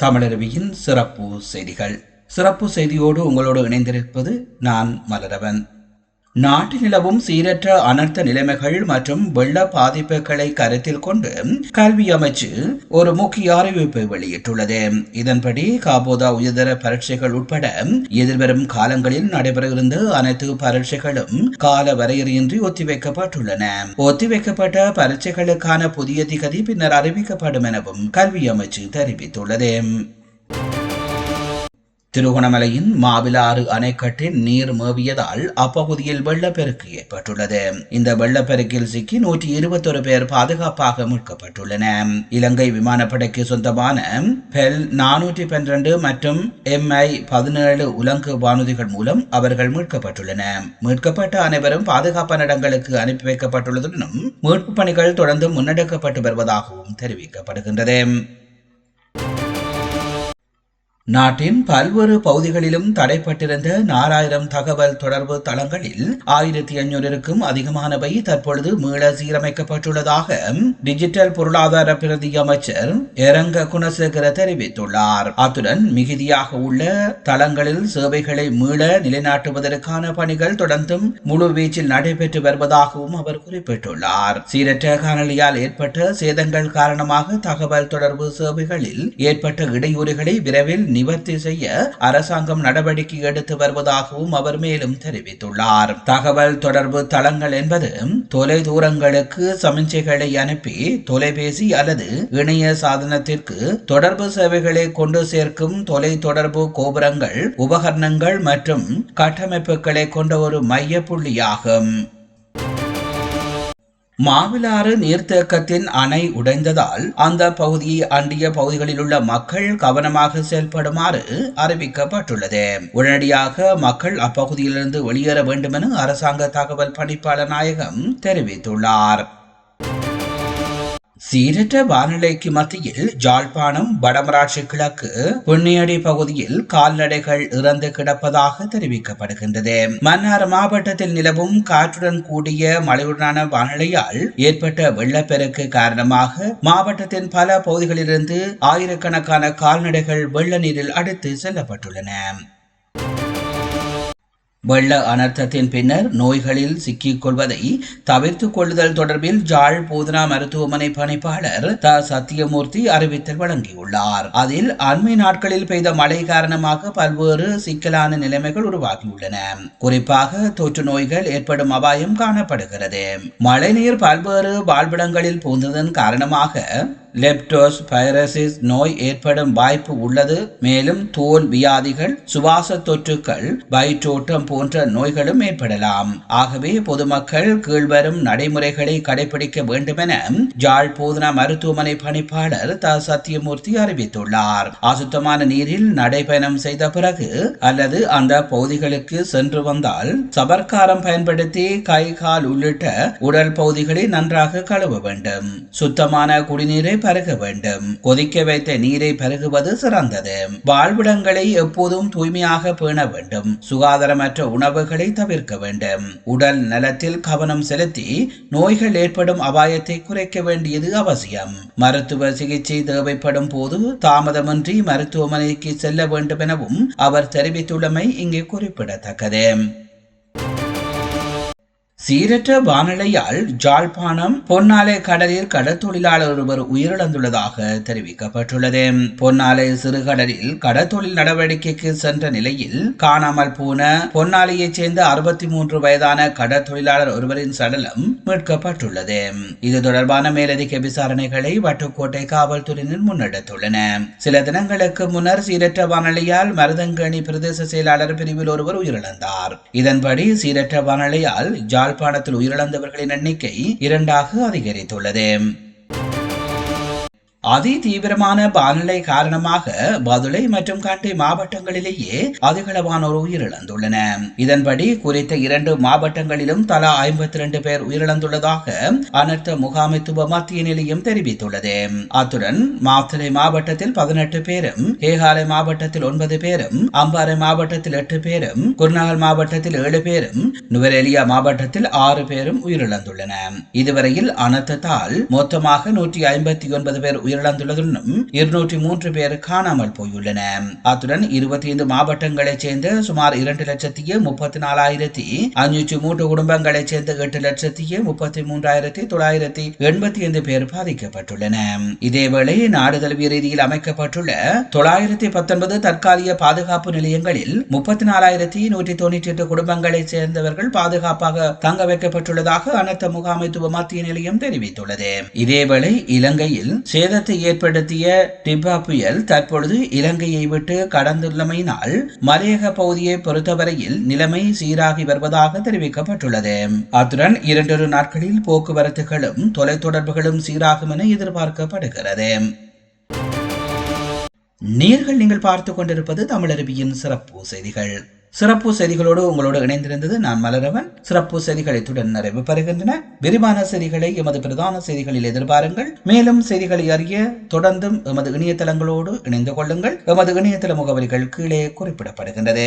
தமிழருவியின் சிறப்பு செய்திகள். சிறப்பு செய்தியோடு உங்களோடு இணைந்திருப்பது நான் மலரவன். நாட்டு நிலவும் சீரற்ற அனர்த்த நிலைமைகள் மற்றும் வெள்ள பாதிப்புகளை கருத்தில் கொண்டு கல்வி அமைச்சு ஒரு முக்கிய அறிவிப்பை வெளியிட்டுள்ளது. இதன்படி காபோதா உயர்தர பரீட்சைகள் உட்பட எதிர்வரும் காலங்களில் நடைபெறவிருந்த அனைத்து பரீட்சைகளும் கால வரையறையின்றி ஒத்திவைக்கப்பட்டுள்ளன. ஒத்திவைக்கப்பட்ட பரீட்சைகளுக்கான புதிய திகதி பின்னர் அறிவிக்கப்படும் எனவும் கல்வி அமைச்சு தெரிவித்துள்ளது. திருகோணமலையின் மாவிலாறு அணைக்கட்டில் நீர் மேவியதால் அப்பகுதியில் வெள்ளப்பெருக்கு ஏற்பட்டுள்ளது. இந்த வெள்ளப்பெருக்கில் சிக்கி நூற்றி இருபத்தொரு பேர் பாதுகாப்பாக மீட்கப்பட்டுள்ளன. இலங்கை விமானப்படைக்கு சொந்தமான பெல் நானூற்றி பன்னிரண்டு மற்றும் எம்ஐ பதினேழு உலங்கு வானூதிகள் மூலம் அவர்கள் மீட்கப்பட்டுள்ளன. மீட்கப்பட்ட அனைவரும் பாதுகாப்பான இடங்களுக்கு அனுப்பி வைக்கப்பட்டுள்ளதுடனும் மீட்பு பணிகள் தொடர்ந்து முன்னெடுக்கப்பட்டு வருவதாகவும் தெரிவிக்கப்படுகின்றது. நாட்டின் பல்வேறு பகுதிகளிலும் தடைப்பட்டிருந்த நாலாயிரம் தகவல் தொடர்பு தளங்களில் ஆயிரத்தி ஐநூறுக்கும் அதிகமானவை தற்பொழுது மீள சீரமைக்கப்பட்டுள்ளதாக டிஜிட்டல் பொருளாதார பிரதி அமைச்சர் இரங்க குணசேகர தெரிவித்துள்ளார். அத்துடன் மிகுதியாக உள்ள தளங்களில் சேவைகளை மீள நிலைநாட்டுவதற்கான பணிகள் தொடர்ந்தும் முழு வீச்சில் நடைபெற்று வருவதாகவும் அவர் குறிப்பிட்டுள்ளார். சீரற்ற காணொலியால் ஏற்பட்ட சேதங்கள் காரணமாக தகவல் தொடர்பு சேவைகளில் ஏற்பட்ட இடையூறுகளை விரைவில் நிவர்த்தி செய்ய அரசாங்கம் நடவடிக்கை எடுத்து வருவதாகவும் அவர் மேலும் தெரிவித்துள்ளார். தகவல் தொடர்பு தளங்கள் என்பது தொலை தூரங்களுக்கு சமிஞ்சைகளை அனுப்பி தொலைபேசி அல்லது இணைய சாதனத்திற்கு தொடர்பு சேவைகளை கொண்டு சேர்க்கும் தொலை தொடர்பு கோபுரங்கள் உபகரணங்கள் மற்றும் கட்டமைப்புகளை கொண்ட ஒரு மைய புள்ளியாகும். மாவிலாறு நீர்த்தேக்கத்தின் அணை உடைந்ததால் அந்த பகுதியை அண்டிய பகுதிகளில் உள்ள மக்கள் கவனமாக செயல்படுமாறு அறிவிக்கப்பட்டுள்ளது. உடனடியாக மக்கள் அப்பகுதியிலிருந்து வெளியேற வேண்டும் என அரசாங்க தகவல் பணிப்பாளர் நாயகம் தெரிவித்துள்ளார். சீரற்ற வானிலைக்கு மத்தியில் ஜாழ்ப்பாணம் வடமராட்சி கிழக்கு பொன்னியடி பகுதியில் கால்நடைகள் இறந்து கிடப்பதாக தெரிவிக்கப்படுகின்றது. மன்னார் மாவட்டத்தில் நிலவும் காற்றுடன் கூடிய மழையுடனான வானிலையால் ஏற்பட்ட வெள்ளப்பெருக்கு காரணமாக மாவட்டத்தின் பல பகுதிகளிலிருந்து ஆயிரக்கணக்கான கால்நடைகள் வெள்ள நீரில் அடித்து செல்லப்பட்டுள்ளன. வெள்ள அனர்த்தத்தின் பின்னர் நோய்களில் சிக்கிக் கொள்வதை தவிர்த்துக் கொள்ளுதல் தொடர்பில் ஜாழ் போதனா மருத்துவமனை பணிப்பாளர் த. சத்தியமூர்த்தி அறிவித்தல் வழங்கியுள்ளார். அதில் அண்மை நாட்களில் பெய்த மழை காரணமாக பல்வேறு சிக்கலான நிலைமைகள் உருவாகியுள்ளன. குறிப்பாக தொற்று நோய்கள் ஏற்படும் அபாயம் காணப்படுகிறது. மழைநீர் பல்வேறு வாழ்விடங்களில் பூந்ததன் காரணமாக லெப்டோஸ் பைரசிஸ் நோய் ஏற்படும் வாய்ப்பு உள்ளது. மேலும் தோல் வியாதிகள் சுவாச தொற்றுக்கள் வயிற்றோட்டம் போன்ற நோய்களும் ஏற்படலாம். ஆகவே பொதுமக்கள் கீழ்வரும் நடைமுறைகளை கடைபிடிக்க வேண்டுமென ஜாழ் போதனா மருத்துவமனை பணிப்பாளர் த. சத்தியமூர்த்தி அறிவித்துள்ளார். அசுத்தமான நீரில் நடைபயணம் செய்த பிறகு அல்லது அந்த பகுதிகளுக்கு சென்று வந்தால் சபர்க்காரம் பயன்படுத்தி கை கால் உள்ளிட்ட உடல் பகுதிகளை நன்றாக கழுவ வேண்டும். சுத்தமான குடிநீரை பருக வேண்டும். கொதிக்க வைத்த நீரை பருகுவது சிறந்தது. வாழ்விடங்களை எப்போதும் தூய்மையாக பேண வேண்டும். சுகாதாரமற்ற உணவுகளை தவிர்க்க வேண்டும். உடல் நலத்தில் கவனம் செலுத்தி நோய்கள் ஏற்படும் அபாயத்தை குறைக்க வேண்டியது அவசியம். மருத்துவ சிகிச்சை தேவைப்படும் போது தாமதமின்றி மருத்துவமனைக்கு செல்ல வேண்டும் எனவும் அவர் தெரிவித்துள்ளமை இங்கே குறிப்பிடத்தக்கது. சீரற்ற வானிலையால் ஜாழ்ப்பாணம் பொன்னாலை கடலில் கடற்தொழிலாளர் ஒருவர் உயிரிழந்துள்ளதாக தெரிவிக்கப்பட்டுள்ளது. பொன்னாலை சிறுகடலில் கடற்தொழில் நடவடிக்கைக்கு சென்ற நிலையில் காணாமல் போன பொன்னாலையைச் சேர்ந்த அறுபத்தி மூன்று வயதான கடற்தொழிலாளர் ஒருவரின் சடலம் மீட்கப்பட்டுள்ளது. இது தொடர்பான மேலதிக விசாரணைகளை வட்டுக்கோட்டை காவல்துறையினர் முன்னெடுத்துள்ளன. சில தினங்களுக்கு முன்னர் சீரற்ற வானிலையால் மருதங்கணி பிரதேச செயலாளர் பிரிவில் ஒருவர் உயிரிழந்தார். இதன்படி சீரற்ற வானிலையால் ஜாழ் யாழ்ப்பாணத்தில் உயிரிழந்தவர்களின் எண்ணிக்கை இரண்டாக அதிகரித்துள்ளது. அதி தீவிரமான வானிலை காரணமாக பதுளை மற்றும் கண்டி மாவட்டங்களிலேயே அதிகளவானோர் உயிரிழந்துள்ளன. இதன்படி குறித்த இரண்டு மாவட்டங்களிலும் தலா ஐம்பத்தி இரண்டு பேர் உயிரிழந்துள்ளதாக அனர்த்த முகாமைத்துவ மத்திய நிலையம் தெரிவித்துள்ளது. அத்துடன் மாத்தலை மாவட்டத்தில் பதினெட்டு பேரும் ஏகாலை மாவட்டத்தில் ஒன்பது பேரும் அம்பாறை மாவட்டத்தில் எட்டு பேரும் குருநாகல் மாவட்டத்தில் ஏழு பேரும் நுவரெலியா மாவட்டத்தில் ஆறு பேரும் உயிரிழந்துள்ளன. இதுவரையில் அனர்த்தத்தால் மொத்தமாக நூற்றி ஐம்பத்தி ஒன்பது பேர் உயிரிழந்துள்ளதுடனும் இருநூற்றி மூன்று பேர் காணாமல் போயுள்ளன. அத்துடன் இருபத்தி ஐந்து மாவட்டங்களைச் சேர்ந்த சுமார் இரண்டு லட்சத்தி முப்பத்தி நாலாயிரத்தி அஞ்சூற்றி மூன்று குடும்பங்களைச் சேர்ந்த எட்டு லட்சத்தி முப்பத்தி மூன்றாயிரத்தி தொள்ளாயிரத்தி எண்பத்தி ஐந்து பேர் பாதிக்கப்பட்டுள்ளன. இதேவேளை நாடு தழுவிய ரீதியில் அமைக்கப்பட்டுள்ள தொள்ளாயிரத்தி பத்தொன்பது தற்காலிக பாதுகாப்பு நிலையங்களில் முப்பத்தி நாலாயிரத்தி நூற்றி தொண்ணூற்றி எட்டு குடும்பங்களைச் சேர்ந்தவர்கள் பாதுகாப்பாக தங்க வைக்கப்பட்டுள்ளதாக அனர்த்த முகாமைத்துவ மத்திய நிலையம் தெரிவித்துள்ளது. இதேவேளை இலங்கையில் சேதத்தை ஏற்படுத்திய டிபா புயல் தற்பொழுது இலங்கையை விட்டு கடந்துள்ளமையினால் மலையக பகுதியை பொறுத்தவரையில் நிலைமை சீராகி வருவதாக தெரிவிக்கப்பட்டுள்ளது. அத்துடன் இரண்டொரு நாட்களில் போக்குவரத்துகளும் தொலைத்தொடர்புகளும் சீராகும் என எதிர்பார்க்கப்படுகிறது. நீர்கள் நீங்கள் பார்த்து கொண்டிருப்பது தமிழருவியின் சிறப்பு செய்திகள். சிறப்பு செய்திகளோடு உங்களோடு இணைந்திருந்தது நான் மலரவன். சிறப்பு செய்திகள் இத்துடன் நிறைவு பெறுகின்றன. விரிவான செய்திகளை எமது பிரதான செய்திகளில் எதிர்பாருங்கள். மேலும் செய்திகளை அறிய தொடர்ந்தும் எமது இணையதளங்களோடு இணைந்து கொள்ளுங்கள். எமது இணையதள முகவரிகள் கீழே குறிப்பிடப்படுகின்றது